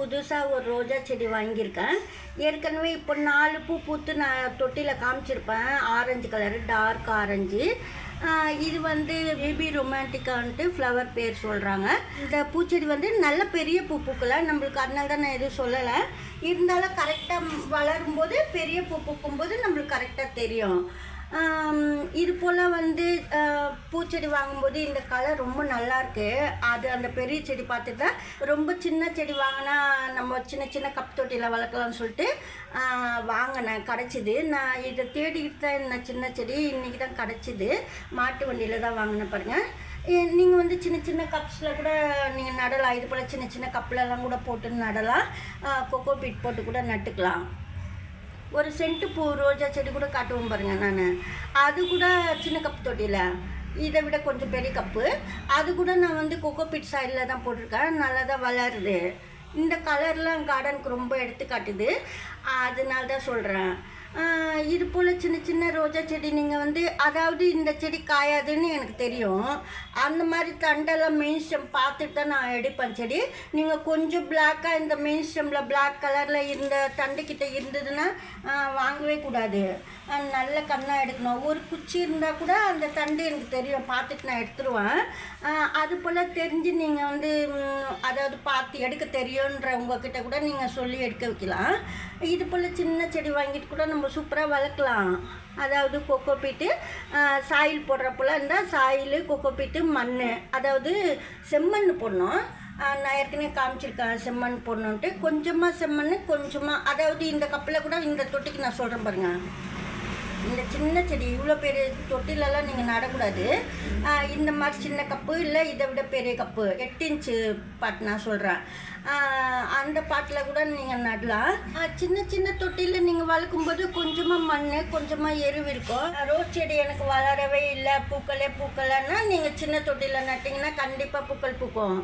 புதுசாக ஒரு ரோஜா செடி வாங்கியிருக்கேன். ஏற்கனவே இப்போ நாலு பூ பூத்து நான் தொட்டியில் காமிச்சிருப்பேன். Orange colour dark orange. இது வந்து பேபி ரொமான்டிக்கான்ட்டு ஃப்ளவர் பேர் சொல்கிறாங்க இந்த பூச்செடி வந்து நல்ல பெரிய பூ பூக்கல. நம்மளுக்கு அதனால தான் நான் எதுவும் சொல்லலை. இருந்தாலும் கரெக்டாக வளரும்போது பெரிய பூ பூக்கும்போது நம்மளுக்கு கரெக்டாக தெரியும். இது போல் வந்து பூச்செடி வாங்கும்போது இந்த கலர் ரொம்ப நல்லாயிருக்கு அது அந்த பெரிய செடி பார்த்துட்டு தான் ரொம்ப சின்ன செடி வாங்கினா நம்ம சின்ன சின்ன கப் தொட்டியில் வளர்க்கலாம்னு சொல்லிட்டு வாங்கினேன். கிடச்சிது. நான் இதை தேடிக்கிட்டு தான் இந்த சின்ன செடி இன்றைக்கி தான் கிடச்சிது. மாட்டு வண்டியில் தான் வாங்கினேன் பாருங்கள் நீங்கள் வந்து சின்ன சின்ன கப்ஸில் கூட நீங்கள் நடலாம். இது போல் சின்ன சின்ன கப்லலாம் கூட போட்டு நடலாம். கொக்கோ பீட் போட்டு கூட நட்டுக்கலாம். ஒரு சென்ட்டு பூ ரோஜா செடி கூட காட்டுவோம் பாருங்கள் நான். அது கூட சின்ன கப் தொட்டியில். இதை விட கொஞ்சம் பெரிய கப்பு அது கூட நான் வந்து கொக்கோ பிட் சைடில் தான் போட்டிருக்கேன். நல்லா தான் வளருது. இந்த கலர்லாம் கார்டனுக்கு ரொம்ப எடுத்து காட்டுது அதனால தான் சொல்கிறேன் இது போல் சின்ன சின்ன ரோஜா செடி நீங்கள் வந்து அதாவது இந்த செடி காயாதுன்னு எனக்கு தெரியும். அந்த மாதிரி தண்டெல்லாம் மெயின் ஸ்டெம் பார்த்துட்டு தான் நான் எடுப்பேன் செடி. நீங்கள் கொஞ்சம் பிளாக்காக இந்த மெயின் ஸ்டெம்மில் பிளாக் கலரில் இருந்த தண்டுக்கிட்ட இருந்ததுன்னா வாங்கவே கூடாது. நல்ல கண்ணாக எடுக்கணும். ஒரு குச்சி இருந்தால் கூட அந்த தண்டு எனக்கு தெரியும். பார்த்துட்டு நான் எடுத்துருவேன். அது போல் தெரிஞ்சு நீங்கள் வந்து அதாவது பார்த்து எடுக்க தெரியுன்ற உங்ககிட்ட கூட நீங்கள் சொல்லி எடுக்க வைக்கலாம். இது போல் சின்ன செடி வாங்கிட்டு கூட நம்ம சூப்பராக வளர்க்கலாம் அதாவது கொக்கோ பீட்டு சாயில் போடுறப்போல இருந்தால் சாயில் கொக்கோ பீட்டு மண் அதாவது செம்மண் போடணும். நான் ஏற்கனவே காமிச்சிருக்கேன் செம்மண் போடணுன்ட்டு கொஞ்சமாக செம்மண் கொஞ்சமாக அதாவது இந்த கப்பில் கூட இந்த தொட்டிக்கு நான் சொல்கிறேன் பாருங்கள் இந்த சின்ன செடி இவ்வளோ பெரிய தொட்டிலெல்லாம் நீங்கள் நடக்கூடாது. இந்த மாதிரி சின்ன கப்பு இல்லை இதை விட பெரிய கப்பு. எட்டு இன்ச்சு பாட் நான் சொல்கிறேன் அந்த பாட்டில் கூட நீங்கள் நடலாம். சின்ன சின்ன தொட்டியில் நீங்கள் வளர்க்கும்போது கொஞ்சமாக மண் கொஞ்சமாக எருவு இருக்கும். ரோஸ் செடி எனக்கு வளரவே இல்லை பூக்களே பூக்கலைன்னா நீங்கள் சின்ன தொட்டியில் நட்டிங்கன்னா கண்டிப்பாக பூக்கள் பூக்கும்.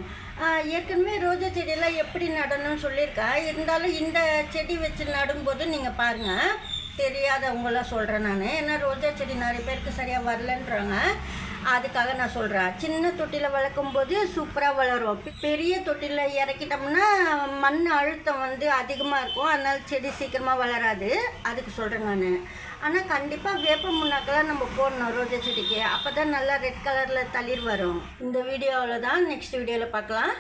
ஏற்கனவே ரோஜா செடியெல்லாம் எப்படி நடணும்னு சொல்லியிருக்கேன் இருந்தாலும் இந்த செடி வச்சு நடும்போது நீங்கள் பாருங்கள் தெரியாதவங்களாம் சொல்கிறேன் நான். ஏன்னா ரோஜா செடி நிறைய பேருக்கு சரியாக வரலன்றாங்க. அதுக்காக நான் சொல்கிறேன் சின்ன தொட்டியில் வளர்க்கும் போது சூப்பராக வளரும் பெரிய தொட்டியில் இறக்கிட்டோம்னா மண் அழுத்தம் வந்து அதிகமாக இருக்கும். அதனால் செடி சீக்கிரமாக வளராது. அதுக்கு சொல்கிறேன் நான். ஆனால் கண்டிப்பாக வேப்ப முன்னாக்கெல்லாம் நம்ம போடணும் ரோஜா செடிக்கு. அப்போ தான் நல்லா ரெட் கலரில் தளிர் வரும். இந்த வீடியோவில் தான் நெக்ஸ்ட் வீடியோவில் பார்க்கலாம்.